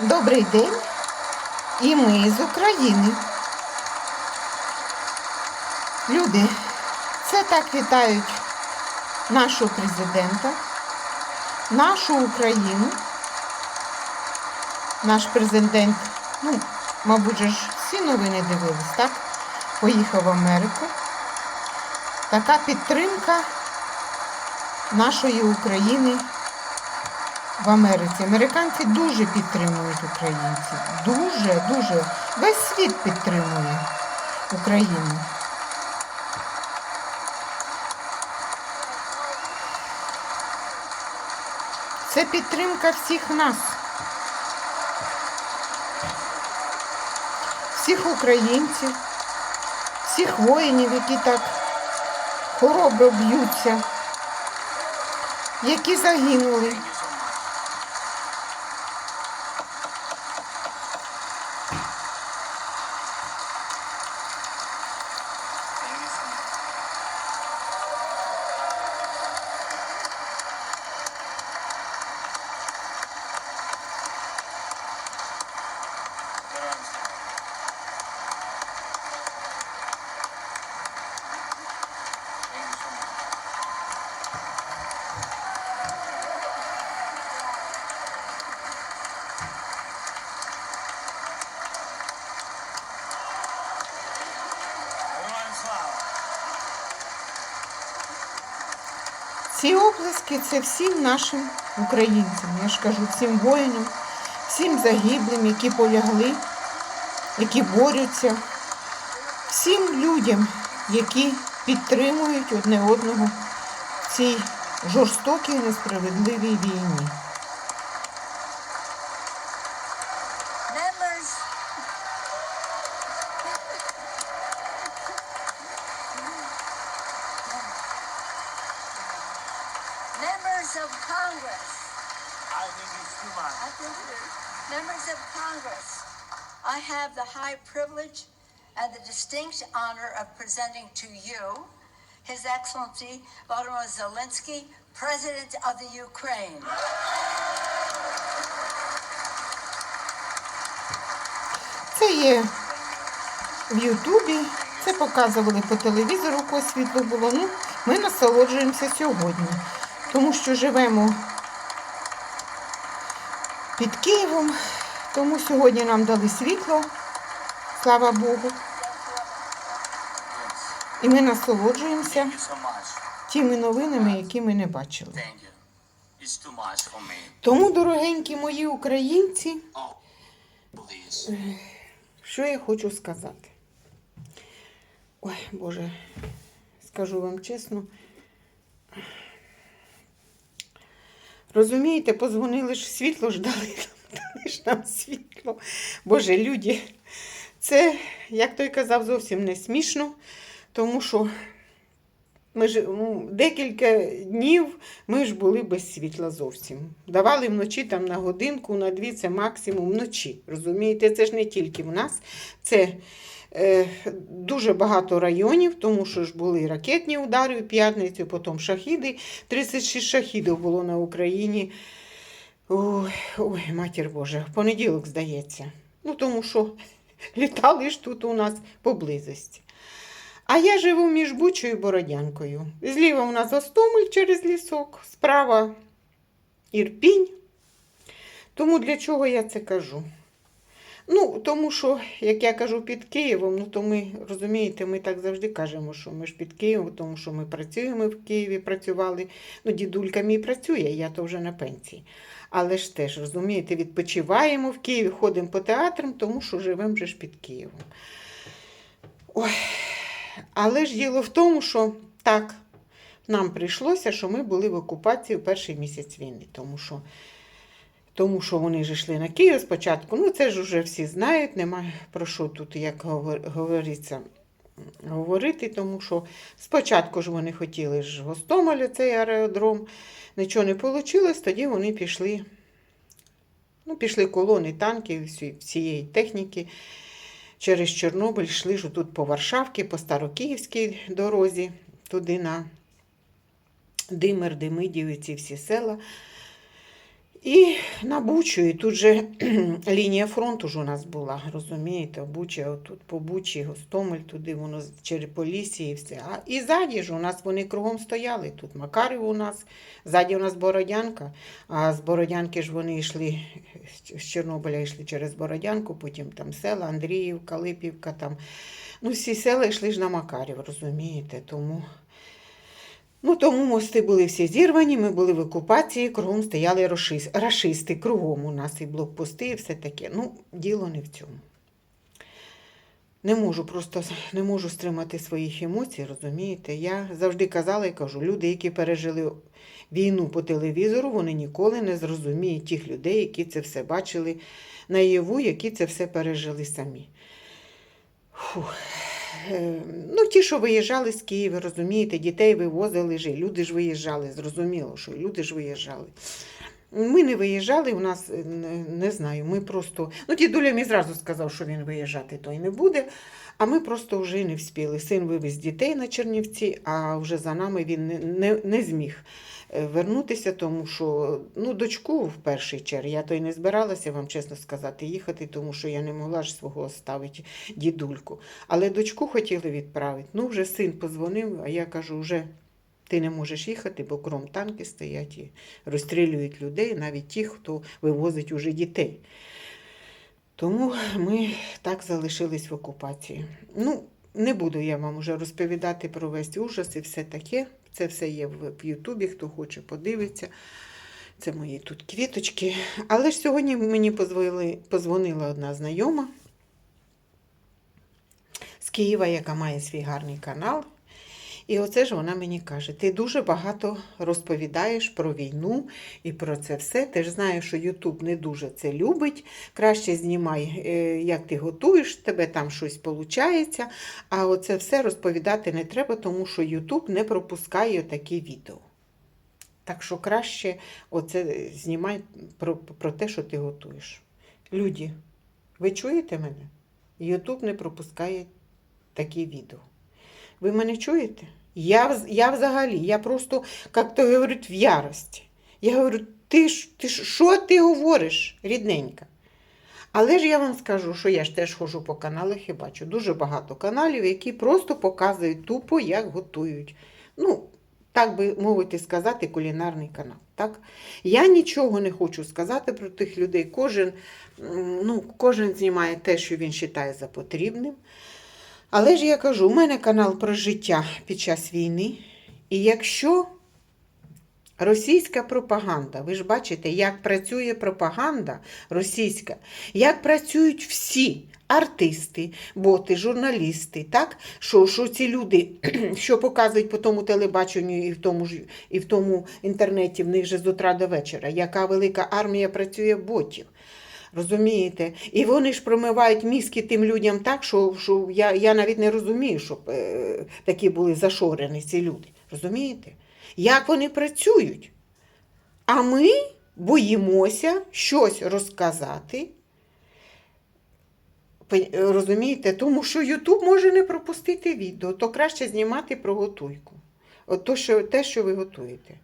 Добрий день. І ми з України. Люди, це так вітають нашого президента, нашу Україну. Наш президент, ну, мабуть, ж всі новини дивились, так? Поїхав в Америку. Така підтримка нашої України в Америці. Американці дуже підтримують українців. Дуже, дуже. Весь світ підтримує Україну. Це підтримка всіх нас. Всіх українців, всіх воїнів, які так хоробро б'ються, які загинули. Ці оплески це всім нашим українцям. Я ж кажу, всім воїнам, всім загиблим, які полягли, які борються, всім людям, які підтримують одне одного в цій жорстокій несправедливій війні. Members, members of Congress, I think it's too much. I think it is. Members of Congress, I have the high privilege and the distinct honor of presenting to you His Excellency Volodymyr Zelensky, President of the Ukraine. Це є в Ютубі, це показували по телевізору, коли світло було. Ну, ми насолоджуємося сьогодні, тому що живемо під Києвом, тому сьогодні нам дали світло, слава Богу. І ми насолоджуємося тими новинами, які ми не бачили. Тому, дорогенькі мої українці. Що я хочу сказати? Ой, Боже, скажу вам чесно. Розумієте, позвонили ж світло ж дали, дали ж нам світло. Боже, люди, це, як той казав, зовсім не смішно, тому що ми ж ну, декілька днів ми ж були без світла зовсім. Давали вночі там на годинку, на дві, це максимум вночі. Розумієте, це ж не тільки в нас, це дуже багато районів, тому що ж були ракетні удари в п'ятницю, потім шахіди. 36 шахідів було на Україні. Ой, ой, матір Божа, в понеділок, здається. Ну, тому що літали ж тут у нас поблизості. А я живу між Бучою і Бородянкою. Зліва у нас Гостомель через лісок, справа Ірпінь. Тому для чого я це кажу? Ну, тому що, як я кажу, під Києвом, ну то ми, розумієте, ми так завжди кажемо, що ми ж під Києвом, тому що ми працюємо в Києві, працювали. Ну, дідулька мій працює, я то вже на пенсії. Але ж теж, розумієте, відпочиваємо в Києві, ходимо по театрам, тому що живемо вже ж під Києвом. Ой, але ж діло в тому, що так, нам прийшлося, що ми були в окупації в перший місяць війни, тому що, тому що вони ж йшли на Київ спочатку. Ну, це ж вже всі знають, немає про що тут, як говориться, говорити, тому що спочатку ж вони хотіли ж Гостомеля, цей аеродром, нічого не вийшло, тоді вони пішли, ну, пішли колони танків, всієї техніки через Чорнобиль йшли ж тут по Варшавці, по Старокиївській дорозі, туди на Димир, Демидів і ці всі села. І на Бучу, і тут же лінія фронту ж у нас була, розумієте, Буча, отут по Бучі, Гостомель, туди воно Череполісії. І все. А і ззаді ж у нас вони кругом стояли. Тут Макарів у нас, ззаді у нас Бородянка, а з Бородянки ж вони йшли, з Чорнобиля йшли через Бородянку, потім там села, Андріївка, Липівка, там. Ну, всі села йшли ж на Макарів, розумієте, тому. Ну, тому мости були всі зірвані, ми були в окупації, кругом стояли рашисти, кругом у нас і блокпости, і все таке. Ну, діло не в цьому. Не можу просто не можу стримати своїх емоцій, розумієте? Я завжди казала і кажу, люди, які пережили війну по телевізору, вони ніколи не зрозуміють тих людей, які це все бачили наяву, які це все пережили самі. Фух. Е, Ну, ті, що виїжджали з Києва, розумієте, дітей вивозили ж, люди ж виїжджали, зрозуміло, що люди ж виїжджали. Ми не виїжджали, у нас е, не, знаю, ми просто. Ну, дідуля мені зразу сказав, що він виїжджати той не буде, а ми просто вже не вспіли. Син вивез дітей на Чернівці, а вже за нами він не, не, не зміг е, вернутися, тому що ну, дочку в перший черг, я то й не збиралася, вам чесно сказати, їхати, тому що я не могла ж свого оставити дідульку. Але дочку хотіли відправити. Ну, вже син позвонив, а я кажу, вже ти не можеш їхати, бо кром танки стоять і розстрілюють людей, навіть ті, хто вивозить уже дітей. Тому ми так залишились в окупації. Ну, не буду я вам уже розповідати про весь ужас і все таке. Це все є в, Ютубі, хто хоче, подивиться. Це мої тут квіточки. Але ж сьогодні мені позвонили, позвонила одна знайома з Києва, яка має свій гарний канал. І оце ж вона мені каже: ти дуже багато розповідаєш про війну і про це все. Ти ж знаєш, що Ютуб не дуже це любить. Краще знімай, е, як ти готуєш, тебе там щось виходить. А оце все розповідати не треба, тому що Ютуб не пропускає такі відео. Так що краще оце знімай про, про те, що ти готуєш. Люди, ви чуєте мене? Ютуб не пропускає такі відео. Ви мене чуєте? Я, я взагалі, я просто, як то говорять, в ярості. Я говорю, ти ти що ти говориш, рідненька? Але ж я вам скажу, що я ж теж ходжу по каналах і бачу дуже багато каналів, які просто показують тупо, як готують. Ну, так би мовити сказати, кулінарний канал. Так? Я нічого не хочу сказати про тих людей. Кожен, ну, кожен знімає те, що він вважає за потрібним. Але ж я кажу, у мене канал про життя під час війни. І якщо російська пропаганда, ви ж бачите, як працює пропаганда російська, як працюють всі артисти, боти, журналісти, так? Що, що ці люди, що показують по тому телебаченню і в тому ж і в тому інтернеті, в них же з утра до вечора, яка велика армія працює ботів. Розумієте? І вони ж промивають мізки тим людям так, що, що я, я навіть не розумію, щоб е, такі були зашорені ці люди. Розумієте? Як вони працюють? А ми боїмося щось розказати. Розумієте? Тому що Ютуб може не пропустити відео, то краще знімати про готуйку. От то, що, те, що ви готуєте.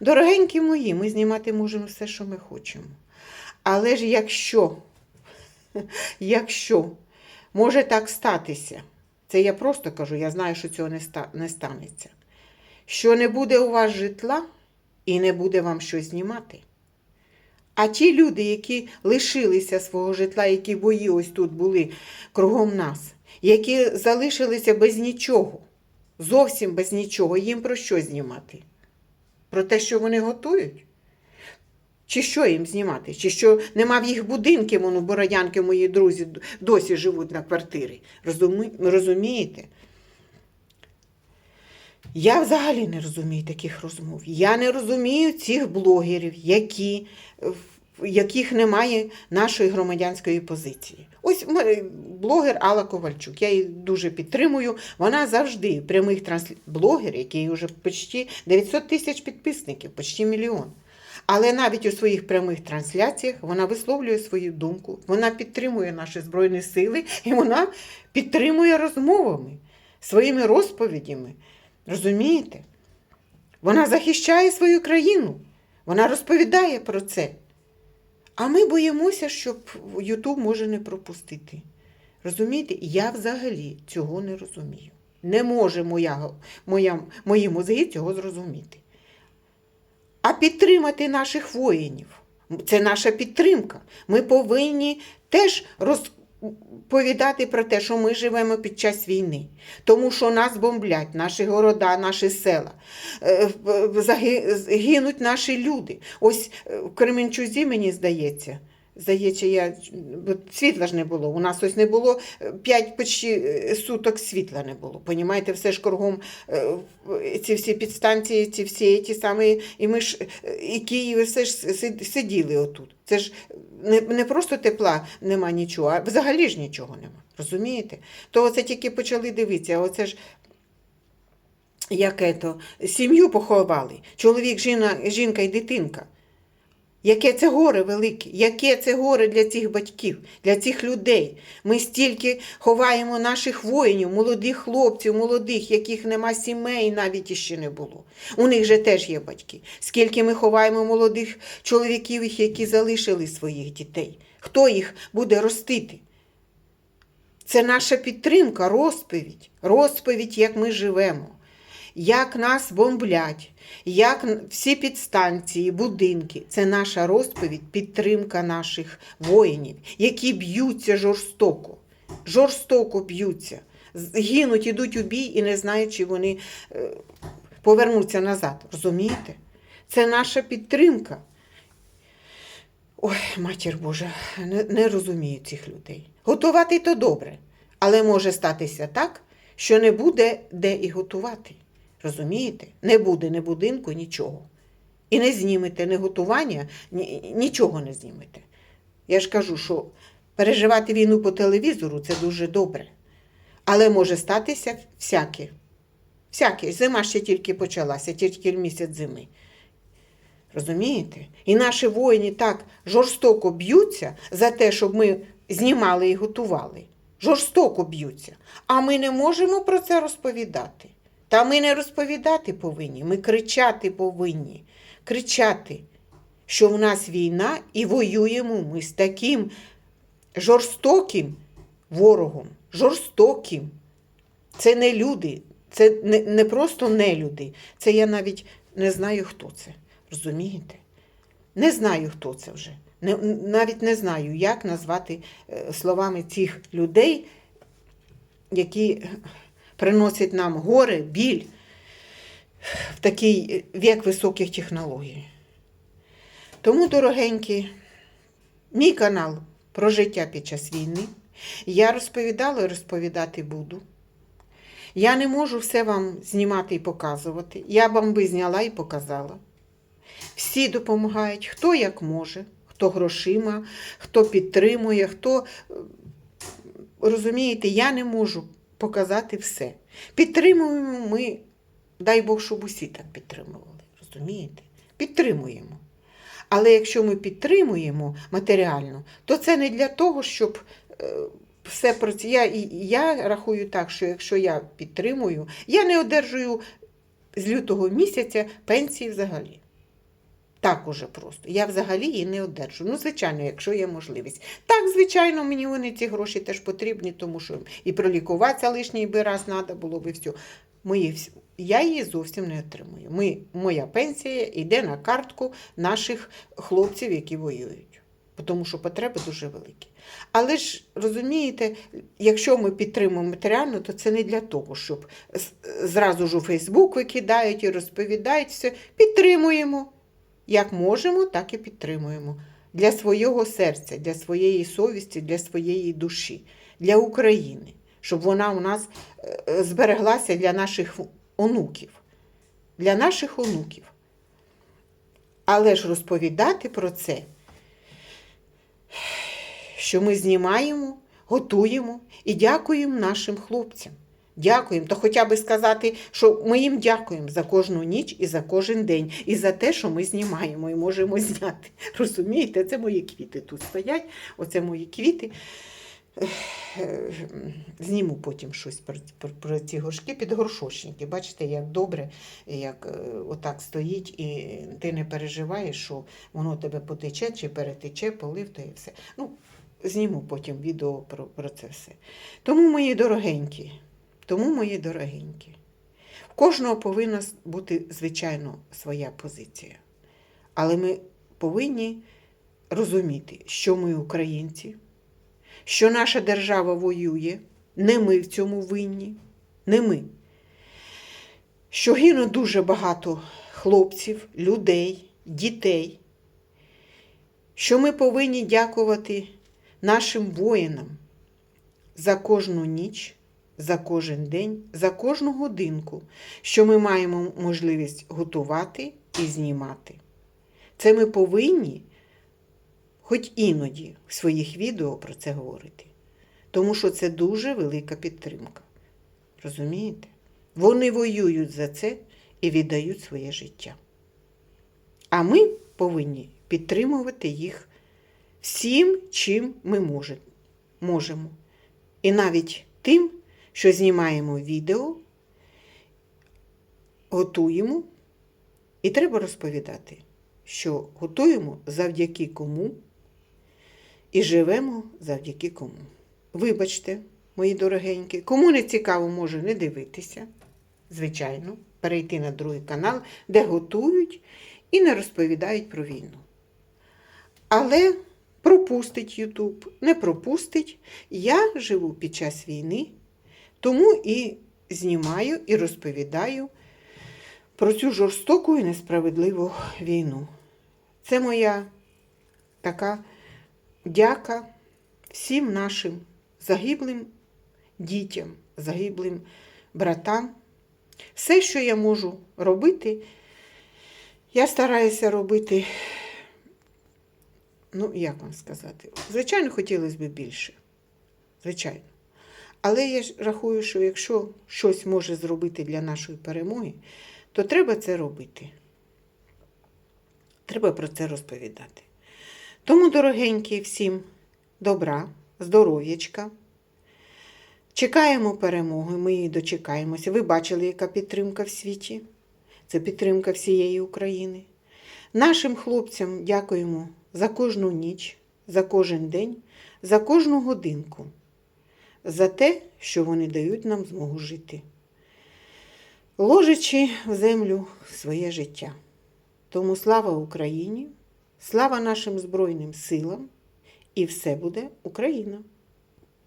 Дорогенькі мої, ми знімати можемо все, що ми хочемо. Але ж якщо, якщо може так статися, це я просто кажу, я знаю, що цього не, не станеться, що не буде у вас житла і не буде вам щось знімати. А ті люди, які лишилися свого житла, які бої ось тут були кругом нас, які залишилися без нічого, зовсім без нічого, їм про що знімати? Про те, що вони готують? Чи що їм знімати? Чи що нема в їх будинків, воно бородянки, мої друзі, досі живуть на квартирі. Розумі... Розумієте? Я взагалі не розумію таких розмов. Я не розумію цих блогерів, які, в яких немає нашої громадянської позиції. Ось блогер Алла Ковальчук. Я її дуже підтримую. Вона завжди прямих трансля... блогер, який вже почти 900 тисяч підписників, почти мільйон. Але навіть у своїх прямих трансляціях вона висловлює свою думку, вона підтримує наші Збройні Сили і вона підтримує розмовами, своїми розповідями. Розумієте? Вона захищає свою країну, вона розповідає про це. А ми боїмося, щоб Ютуб може не пропустити. Розумієте? Я взагалі цього не розумію. Не може моя, моя, мої мозги цього зрозуміти. А підтримати наших воїнів це наша підтримка. Ми повинні теж розповідати про те, що ми живемо під час війни, тому що нас бомблять, наші города, наші села, Е, гинуть наші люди. Ось е, в Кременчузі, мені здається. Здається, я бо світла ж не було. У нас ось не було е, п'ять почти е, суток світла не було. Понімаєте, все ж кругом е, ці всі підстанції, ці всі ті самі, і ми ж е, і Київ, все ж сиділи отут. Це ж не, не просто тепла нема нічого, а взагалі ж нічого нема. Розумієте? То оце тільки почали дивитися, оце ж яке то, сім'ю поховали, чоловік, жіна, жінка і дитинка. Яке це горе велике, яке це горе для цих батьків, для цих людей. Ми стільки ховаємо наших воїнів, молодих хлопців, молодих, яких нема сімей, навіть іще не було. У них же теж є батьки. Скільки ми ховаємо молодих чоловіків, які залишили своїх дітей. Хто їх буде ростити? Це наша підтримка, розповідь, розповідь, як ми живемо, як нас бомблять, як всі підстанції, будинки. Це наша розповідь, підтримка наших воїнів, які б'ються жорстоко, жорстоко б'ються, гинуть, ідуть у бій і не знають, чи вони е, повернуться назад. Розумієте? Це наша підтримка. Ой, матір Божа, не, не розумію цих людей. Готувати то добре, але може статися так, що не буде де і готувати. Розумієте? Не буде ні будинку, нічого. І не знімете ні готування, ні, нічого не знімете. Я ж кажу, що переживати війну по телевізору це дуже добре. Але може статися всяке. Всяке. Зима ще тільки почалася, тільки місяць зими. Розумієте? І наші воїни так жорстоко б'ються за те, щоб ми знімали і готували. Жорстоко б'ються. А ми не можемо про це розповідати. Та ми не розповідати повинні, ми кричати повинні. Кричати, що в нас війна і воюємо ми з таким жорстоким ворогом. Жорстоким. Це не люди, це не, не просто не люди. Це я навіть не знаю, хто це. Розумієте? Не знаю, хто це вже. Не, навіть не знаю, як назвати е, словами цих людей, які приносять нам горе, біль в такий вік високих технологій. Тому, дорогенькі, мій канал про життя під час війни. Я розповідала і розповідати буду. Я не можу все вам знімати і показувати. Я вам би зняла і показала. Всі допомагають, хто як може, хто грошима, хто підтримує, хто. Розумієте, я не можу показати все. Підтримуємо ми, дай Бог, щоб усі так підтримували. Розумієте? Підтримуємо. Але якщо ми підтримуємо матеріально, то це не для того, щоб е, все про. Я, я рахую так, що якщо я підтримую, я не одержую з лютого місяця пенсії взагалі. Так уже просто. Я взагалі її не одержу. Ну, звичайно, якщо є можливість. Так, звичайно, мені вони ці гроші теж потрібні, тому що і пролікуватися лишній би раз треба було би все. Мої, я її зовсім не отримую. Ми, моя пенсія йде на картку наших хлопців, які воюють. Тому що потреби дуже великі. Але ж розумієте, якщо ми підтримуємо матеріально, то це не для того, щоб зразу ж у Фейсбук викидають і розповідають все. Підтримуємо. Як можемо, так і підтримуємо. Для свого серця, для своєї совісті, для своєї душі, для України, щоб вона у нас е, е, збереглася для наших онуків. Для наших онуків. Але ж розповідати про це, що ми знімаємо, готуємо і дякуємо нашим хлопцям. Дякуємо, то хоча б сказати, що ми їм дякуємо за кожну ніч і за кожен день, і за те, що ми знімаємо і можемо зняти. Розумієте, це мої квіти тут стоять. Оце мої квіти. Зніму потім щось про, про, про ці горшки під горшочники. Бачите, як добре, як е, отак стоїть, і ти не переживаєш, що воно тебе потече чи перетече, полив, то і все. Ну, зніму потім відео про, про це все. Тому, мої дорогенькі, тому, мої дорогенькі, в кожного повинна бути, звичайно, своя позиція. Але ми повинні розуміти, що ми українці, що наша держава воює, не ми в цьому винні, не ми. Що гине дуже багато хлопців, людей, дітей, що ми повинні дякувати нашим воїнам за кожну ніч, за кожен день, за кожну годинку, що ми маємо можливість готувати і знімати. Це ми повинні хоч іноді в своїх відео про це говорити. Тому що це дуже велика підтримка. Розумієте? Вони воюють за це і віддають своє життя. А ми повинні підтримувати їх всім, чим ми можемо. І навіть тим, що знімаємо відео, готуємо, і треба розповідати, що готуємо завдяки кому і живемо завдяки кому. Вибачте, мої дорогенькі, кому не цікаво, може не дивитися, звичайно, перейти на другий канал, де готують і не розповідають про війну. Але пропустить Ютуб, не пропустить. Я живу під час війни, тому і знімаю і розповідаю про цю жорстоку і несправедливу війну. Це моя така дяка всім нашим загиблим дітям, загиблим братам. Все, що я можу робити, я стараюся робити, ну, як вам сказати, звичайно, хотілося б більше. Звичайно. Але я ж рахую, що якщо щось може зробити для нашої перемоги, то треба це робити. Треба про це розповідати. Тому, дорогенькі, всім добра, здоров'ячка. Чекаємо перемоги, ми її дочекаємося. Ви бачили, яка підтримка в світі? Це підтримка всієї України. Нашим хлопцям дякуємо за кожну ніч, за кожен день, за кожну годинку, за те, що вони дають нам змогу жити, ложачи в землю своє життя. Тому слава Україні, слава нашим Збройним силам, і все буде Україна!